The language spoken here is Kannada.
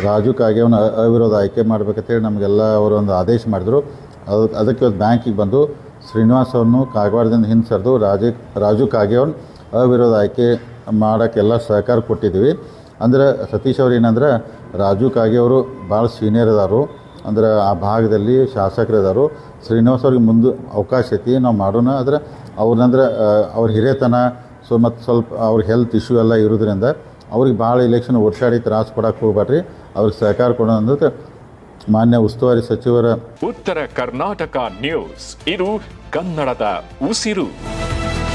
ರಾಜು ಕಾಗೆಯವನ್ನ ಅ- ಅವಿರೋಧ ಆಯ್ಕೆ ಮಾಡಬೇಕಂತೇಳಿ ನಮಗೆಲ್ಲ ಅವರು ಒಂದು ಆದೇಶ ಮಾಡಿದರು. ಅದು, ಅದಕ್ಕೆ ಬ್ಯಾಂಕಿಗೆ ಬಂದು ಶ್ರೀನಿವಾಸ್ ಅವ್ರನ್ನು ಕಾಗವಾಡದಿಂದ ಹಿಂದೆ ರಾಜು ರಾಜು ಕಾಗೆಯವನ್ನ ಅವಿರೋಧ ಆಯ್ಕೆ ಮಾಡೋಕ್ಕೆಲ್ಲ ಸಹಕಾರ ಕೊಟ್ಟಿದ್ದೀವಿ. ಅಂದರೆ ಸತೀಶ್ ಅವ್ರು ಏನಂದ್ರೆ, ರಾಜು ಕಾಗೆಯವರು ಭಾಳ ಸೀನಿಯರ್ ಅದಾರು ಅಂದ್ರೆ ಆ ಭಾಗದಲ್ಲಿ ಶಾಸಕರು ಅದಾರು ಶ್ರೀನಿವಾಸ್ ಅವ್ರಿಗೆ ಮುಂದೆ ಅವಕಾಶ ಐತಿ, ನಾವು ಮಾಡೋಣ. ಆದರೆ ಅವ್ರನ್ನಂದ್ರೆ ಅವ್ರ ಹಿರಿಯತನ, ಸೊ ಮತ್ತು ಸ್ವಲ್ಪ ಅವ್ರ ಹೆಲ್ತ್ ಇಶ್ಯೂ ಎಲ್ಲ ಇರೋದ್ರಿಂದ ಅವ್ರಿಗೆ ಭಾಳ ಇಲೆಕ್ಷನ್ ವರ್ಷಾಡಿ ತ್ರಾಸ ಕೊಡಕ್ಕೆ ಹೋಗ್ಬೇಡ್ರಿ ಅವ್ರಿಗೆ ಸಹಕಾರ ಕೊಡೋ ಅಂದ್ರೆ ಮಾನ್ಯ ಉಸ್ತುವಾರಿ ಸಚಿವರ ಉತ್ತರ ಕರ್ನಾಟಕ ನ್ಯೂಸ್. ಇದು ಕನ್ನಡದ ಉಸಿರು.